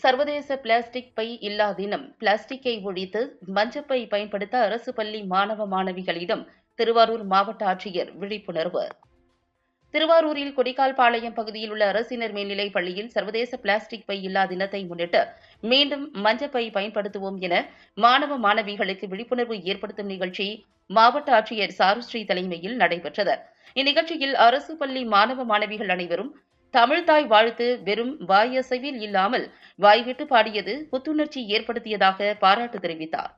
சர்வதேச plastic by இல்லா தினம். பிளாஸ்டிக்கை ஒழித்து மஞ்சப்பை பயன்படுத்த அரசு பள்ளி மாணவ மாணவிகளிடம் திருவாரூர் மாவட்ட ஆட்சியர் விழிப்புணர்வு. திருவாரூரில் கொடிக்கால்பாளையம் பகுதியில் உள்ள அரசினர் மேல்நிலைப் பள்ளியில் சர்வதேச பிளாஸ்டிக் பை இல்லா தினத்தை முன்னிட்டு மீண்டும் மஞ்சப்பை பயன்படுத்துவோம் என மாணவ மாணவிகளுக்கு விழிப்புணர்வு ஏற்படுத்தும் நிகழ்ச்சி மாவட்ட ஆட்சியர் சாருஸ்ரீ தலைமையில் நடைபெற்றது. இந்நிகழ்ச்சியில் அரசு பள்ளி மாணவ மாணவிகள் அனைவரும் தமிழ்தாய் வாழ்த்து வெறும் வாயசைவில் இல்லாமல் வாய்விட்டு பாடியது புத்துணர்ச்சி ஏற்படுத்தியதாக பாராட்டு தெரிவித்தார்.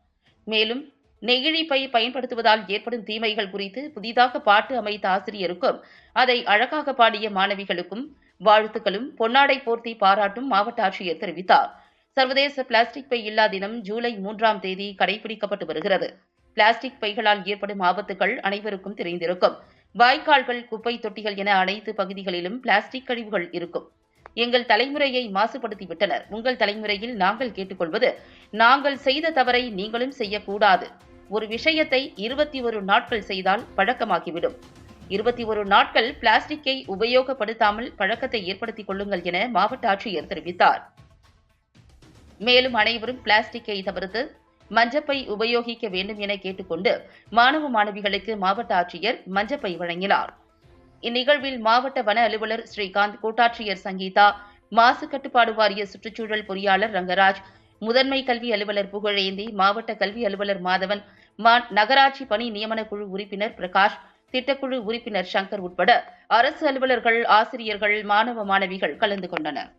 மேலும் நெகிழி பை பயன்படுத்துவதால் ஏற்படும் தீமைகள் குறித்து புதிதாக பாட்டு அமைத்த ஆசிரியருக்கும் அதை அழகாக பாடிய மாணவிகளுக்கும் வாழ்த்துக்களும் பொன்னாடை போர்த்தி பாராட்டும் மாவட்ட ஆட்சியர் தெரிவித்தார். சர்வதேச பிளாஸ்டிக் பை இல்லா தினம் ஜூலை மூன்றாம் தேதி கடைபிடிக்கப்பட்டு வருகிறது. பிளாஸ்டிக் பைகளால் ஏற்படும் ஆபத்துகள் அனைவருக்கும் தெரிந்திருக்கும். வாய்க்கால்கள் குப்பை தொட்டிகள் என அனைத்து பகுதிகளிலும் பிளாஸ்டிக் கழிவுகள் இருக்கும். எங்கள் தலைமுறையை மாசுபடுத்திவிட்டனர். உங்கள் தலைமுறையில் நாங்கள் கேட்டுக்கொள்வது நாங்கள் செய்த தவறை நீங்களும் செய்யக்கூடாது. ஒரு விஷயத்தை இருபத்தி ஒரு நாட்கள் செய்தால் பழக்கமாகிவிடும். இருபத்தி ஒரு நாட்கள் பிளாஸ்டிக்கை உபயோகப்படுத்தாமல் பழக்கத்தை ஏற்படுத்திக் கொள்ளுங்கள் என மாவட்ட ஆட்சியர் தெரிவித்தார். மேலும் அனைவரும் பிளாஸ்டிக்கை தவிர்த்து மஞ்சப்பை உபயோகிக்க வேண்டும் என கேட்டுக்கொண்டு மாணவ மாணவிகளுக்கு மாவட்ட ஆட்சியர் மஞ்சப்பை வழங்கினார். இந்நிகழ்வில் மாவட்ட வன அலுவலர் ஸ்ரீகாந்த் கூட்டாட்சியர் சங்கீதா மாசு கட்டுப்பாடு வாரிய சுற்றுச்சூழல் பொறியாளர் ரங்கராஜ் முதன்மை கல்வி அலுவலர் புகழேந்தி மாவட்ட கல்வி அலுவலர் மாதவன் நகராட்சி பணி நியமன குழு உறுப்பினர் பிரகாஷ் திட்டக்குழு உறுப்பினர் சங்கர் உட்பட அரசு அலுவலர்கள் ஆசிரியர்கள் மாணவ மாணவிகள் கலந்து கொண்டனர்.